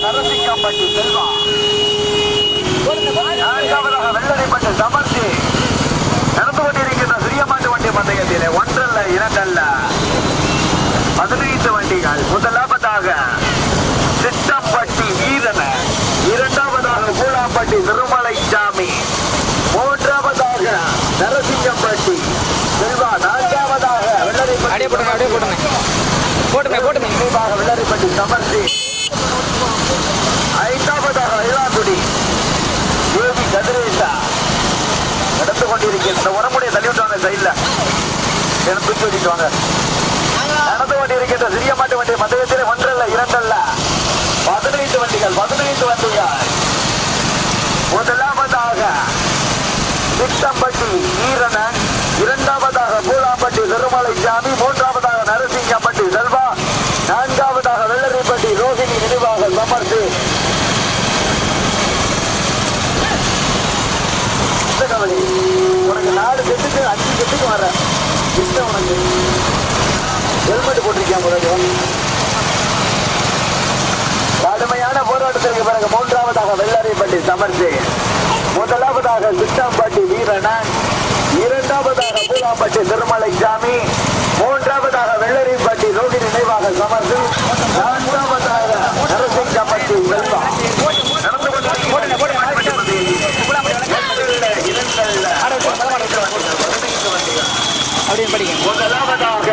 நரசிங்கம்பட்டி செல்வா நான்காவதாக வெள்ளடைப்பட்டு சமர்த்தி நடந்து கொண்டிருக்கின்ற சிறிய மாட்டு வண்டி பந்தயத்திலே ஒன்றல்ல இரண்டல்ல பதினைந்து வண்டிகள் முதலாவதாக சித்தம்பட்டி ஈரன இரண்டாவதாக கூலாம்பட்டி திருமலை அப்படியே போட்டுங்க அப்படியே போட்டுங்க. போட்டுங்க போட்டுங்க நினைவாக வெள்ளரிப்பட்டி சமர்த்தி ஐந்தாவதாக ஐலாங்குடி தேவி கதிரேசா நடந்து கொண்டிருக்கின்ற உடம்புடைய தள்ளி விட்டுவாங்க சைட்ல எனக்கு தூக்கி வச்சுட்டுவாங்க நடந்து கொண்டிருக்கின்ற சிறிய மாட்டு வண்டி மதயத்திலே ஒன்றல்ல இரண்டல்ல பதினைந்து வண்டிகள் பதினைந்து வண்டிகள் முதலாவதாக திட்டம்பட்டி ஈரனன் இரண்டாவதாக கூழாம்பட்டி திருமலை சாமி மூன்றாவதாக நரசிங்கம்பட்டி செல்வா நான்காவதாக வெள்ளரிப்பட்டி ரோஹிணி நினைவாக சமர்த்து. உனக்கு நாலு செட்டுக்கு அஞ்சு செட்டுக்கு வர இஷ்டம் உனக்கு. ஹெல்மெட் போட்டிருக்கேன் முதல்ல கடுமையான போராட்டத்திற்கு பிறகு மூன்றாவதாக வெள்ளரிப்பட்டி சமர்த்து. முதலாவதாக சித்தம்பட்டி வீரனான். வேளாம்பட்டி திருமலை சாமி. மூன்றாவதாக வெள்ளரிப்பட்டி ரோகி நினைவாக சமர்ந்து நான்காவதாக நரசிங்கப்பட்டி வெல்வா. முதலாவதாக